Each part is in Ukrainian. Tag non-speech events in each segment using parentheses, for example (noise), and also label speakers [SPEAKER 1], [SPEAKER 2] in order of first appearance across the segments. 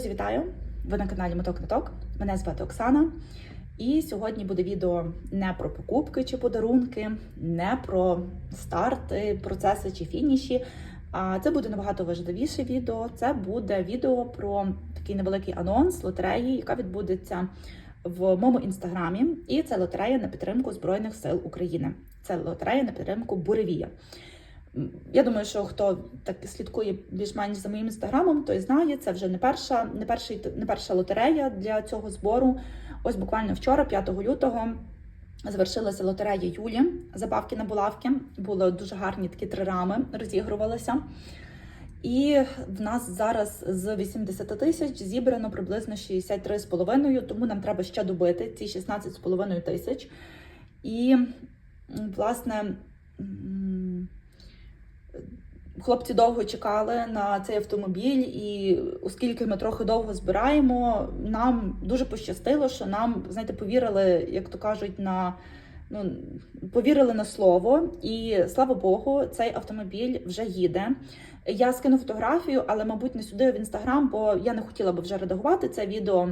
[SPEAKER 1] Друзі, вітаю! Ви на каналі Моток Ниток. Мене звати Оксана. І сьогодні буде відео не про покупки чи подарунки, не про старти, процеси чи фініші. А це буде набагато важливіше відео. Це буде відео про такий невеликий анонс лотереї, яка відбудеться в моєму інстаграмі. І це лотерея на підтримку Збройних сил України. Це лотерея на підтримку Буревія. Я думаю, що хто так слідкує більш-менш за моїм інстаграмом, той знає, це вже не перша, не перший, не перша лотерея для цього збору. Ось буквально вчора, 5 лютого, завершилася лотерея Юлі. Забавки на булавки. Були дуже гарні такі три рами, розігрувалися. І в нас зараз з 80 тисяч зібрано приблизно 63,5, тому нам треба ще добити ці 16,5 тисяч. І, власне, хлопці довго чекали на цей автомобіль, і оскільки ми трохи довго збираємо, нам дуже пощастило, що нам, знаєте, повірили, як то кажуть, на ну, повірили на слово, і слава Богу, цей автомобіль вже їде. Я скину фотографію, але, мабуть, не сюди в інстаграм, бо я не хотіла би вже редагувати це відео.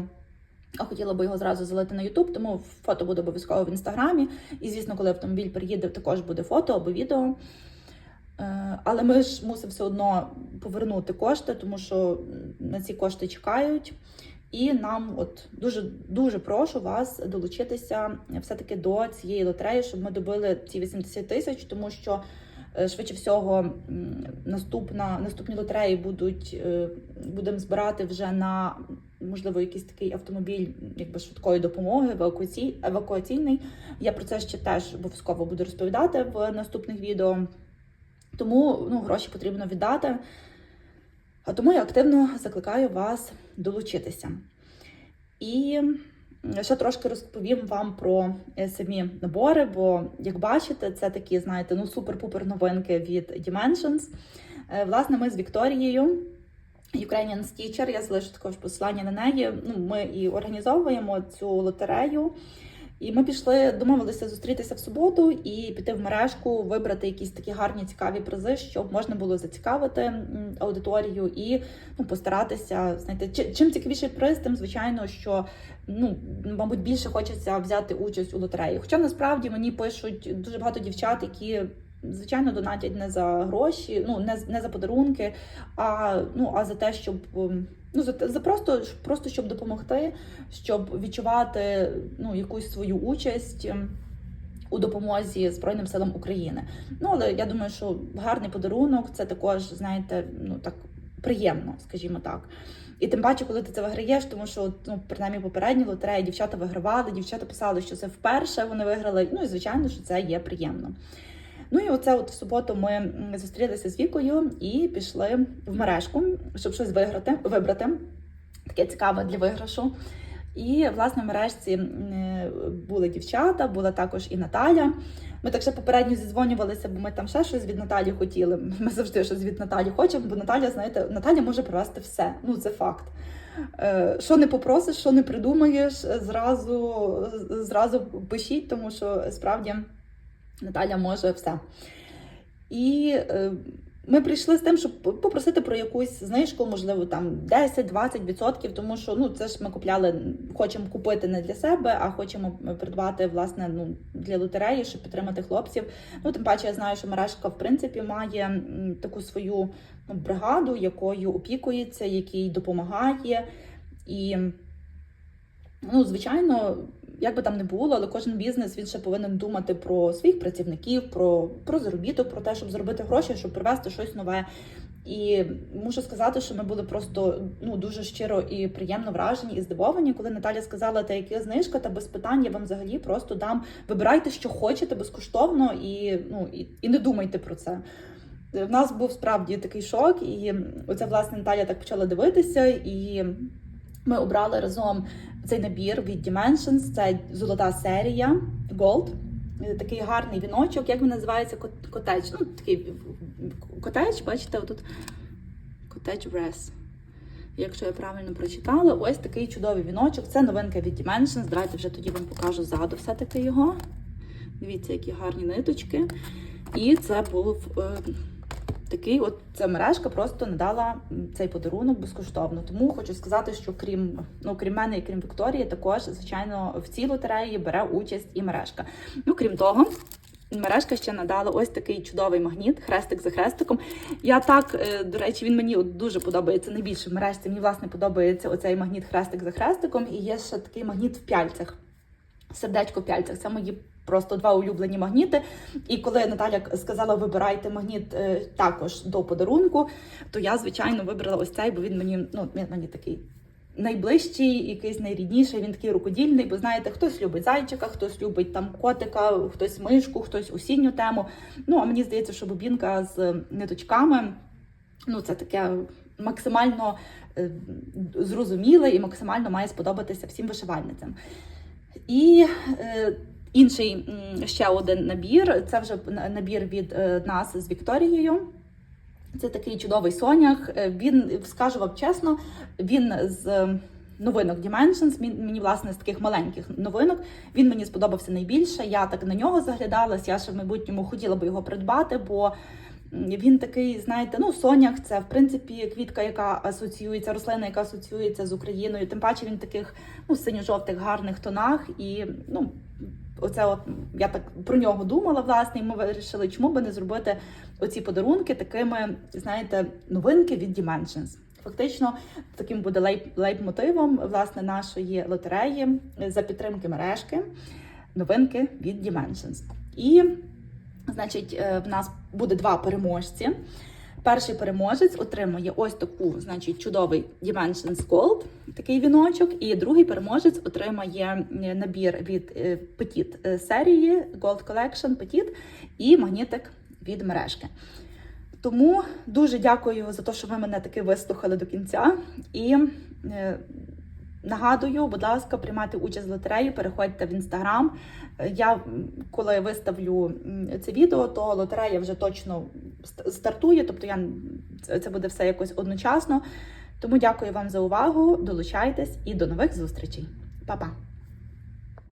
[SPEAKER 1] А хотіла би його зразу залити на Ютуб, тому фото буде обов'язково в інстаграмі. І, звісно, коли автомобіль приїде, також буде фото або відео. Е, Але ми ж мусимо все одно повернути кошти, тому що на ці кошти чекають. І нам от дуже дуже прошу вас долучитися все-таки до цієї лотереї, щоб ми добили ці 80 тисяч, тому що е, швидше всього наступна наступні лотереї будуть е, будемо збирати вже на можливо якийсь такий автомобіль, якби швидкої допомоги, евакуацій, евакуаційний. Я про це ще теж обов'язково буду розповідати в наступних відео. Тому ну, гроші потрібно віддати. А тому я активно закликаю вас долучитися. І ще трошки розповім вам про е, самі набори, бо, як бачите, це такі, знаєте, ну супер-пупер новинки від Dimensions. Е, Власне, ми з Вікторією, Ukrainian Stitcher, я залишу також посилання на неї. Ну, ми і організовуємо цю лотерею. І ми пішли, домовилися зустрітися в суботу і піти в мережку, вибрати якісь такі гарні цікаві призи, щоб можна було зацікавити аудиторію і ну, постаратися знаєте, чим цікавіший приз, тим звичайно, що ну мабуть більше хочеться взяти участь у лотереї. Хоча насправді мені пишуть дуже багато дівчат, які. Звичайно, донатять не за гроші, ну не, не за подарунки, а ну а за те, щоб ну за, за просто, просто щоб допомогти, щоб відчувати ну, якусь свою участь ем, у допомозі Збройним силам України. Ну але я думаю, що гарний подарунок це також, знаєте, ну так приємно, скажімо так. І тим паче, коли ти це виграєш, тому що ну, принаймні попередні лотереї дівчата вигравали, дівчата писали, що це вперше вони виграли. Ну і звичайно, що це є приємно. Ну і оце от в суботу ми зустрілися з Вікою і пішли в мережку, щоб щось виграти, вибрати. Таке цікаве для виграшу. І власне в мережці були дівчата, була також і Наталя. Ми так ще попередньо зідзвонювалися, бо ми там ще щось від Наталі хотіли. (laughs) Ми завжди щось від Наталі хочемо, бо Наталя, знаєте, Наталя може привезти все. Ну це факт. Е, Що не попросиш, що не придумаєш, зразу, зразу пишіть, тому що справді Наталя може все. І е, ми прийшли з тим, щоб попросити про якусь знижку, можливо, там 10-20%, тому що ну це ж ми купляли, хочемо купити не для себе, а хочемо придбати власне ну для лотереї, щоб підтримати хлопців. Ну тим паче, я знаю, що мережка в принципі має таку свою ну, бригаду, якою опікується, який допомагає. І ну, звичайно, як би там не було, але кожен бізнес він ще повинен думати про своїх працівників, про, про заробіток, про те, щоб заробити гроші, щоб привезти щось нове. І мушу сказати, що ми були просто ну дуже щиро і приємно вражені і здивовані, коли Наталя сказала, та яка знижка, та без питань я вам взагалі просто дам. Вибирайте, що хочете безкоштовно, і ну і, і не думайте про це. В нас був справді такий шок, і оце власне Наталя так почала дивитися, і ми обрали разом цей набір від Dimensions. Це золота серія Gold. Е, Такий гарний віночок, як він називається? Кот- Котедж. Ну, такий котедж, бачите, отут котедж Wress. Якщо я правильно прочитала, ось такий чудовий віночок. Це новинка від Dimensions. Давайте вже тоді вам покажу ззаду все-таки його. Дивіться, які гарні ниточки. І це був е, такий от ця мережка просто надала цей подарунок безкоштовно. Тому хочу сказати, що крім ну крім мене і крім Вікторії, також звичайно в цій лотереї бере участь і мережка. Ну крім того. Мережка ще надала ось такий чудовий магніт, хрестик за хрестиком. Я так, е, до речі, він мені дуже подобається найбільше в мережці. Мені власне подобається оцей магніт хрестик за хрестиком. І є ще такий магніт в пяльцях. Сердечко в пяльцях. Це мої просто два улюблені магніти. І коли Наталя сказала, вибирайте магніт е, також до подарунку, то я, звичайно, вибрала ось цей, бо він мені, ну, мені такий. Найближчий, якийсь найрідніший, він такий рукодільний, бо знаєте, хтось любить зайчика, хтось любить там котика, хтось мишку, хтось осінню тему. Ну а мені здається, що бобінка з ниточками ну це таке максимально е, зрозуміле і максимально має сподобатися всім вишивальницям. І е, інший ще один набір це вже набір від е, нас з Вікторією. Це такий чудовий сонях. Е, Він, скажу вам чесно, він з е, новинок Dimensions, мені, власне, з таких маленьких новинок. Він мені сподобався найбільше. Я так на нього заглядалась. Я ще в майбутньому хотіла би його придбати, бо він такий, знаєте, ну, сонях це в принципі квітка, яка асоціюється, рослина, яка асоціюється з Україною. Тим паче він в таких ну, синьо-жовтих гарних тонах. І ну, оце от я так про нього думала, власне, і ми вирішили, чому би не зробити оці подарунки такими, знаєте, новинки від Dimensions. Фактично, таким буде лейб- лейб-мотивом власне нашої лотереї за підтримки мережки новинки від Dimensions. І, значить, е, в нас буде два переможці. Перший переможець отримує ось таку, значить, чудовий Dimensions Gold, такий віночок, і другий переможець отримає е, набір від е, Petit е, серії Gold Collection Petit і магнітик від мережки. Тому дуже дякую за те, що ви мене таки вислухали до кінця. І нагадую, будь ласка, приймати участь в лотереї, переходьте в інстаграм. Я коли виставлю це відео, то лотерея вже точно стартує, тобто я це буде все якось одночасно. Тому дякую вам за увагу. Долучайтесь і до нових зустрічей. Па-па!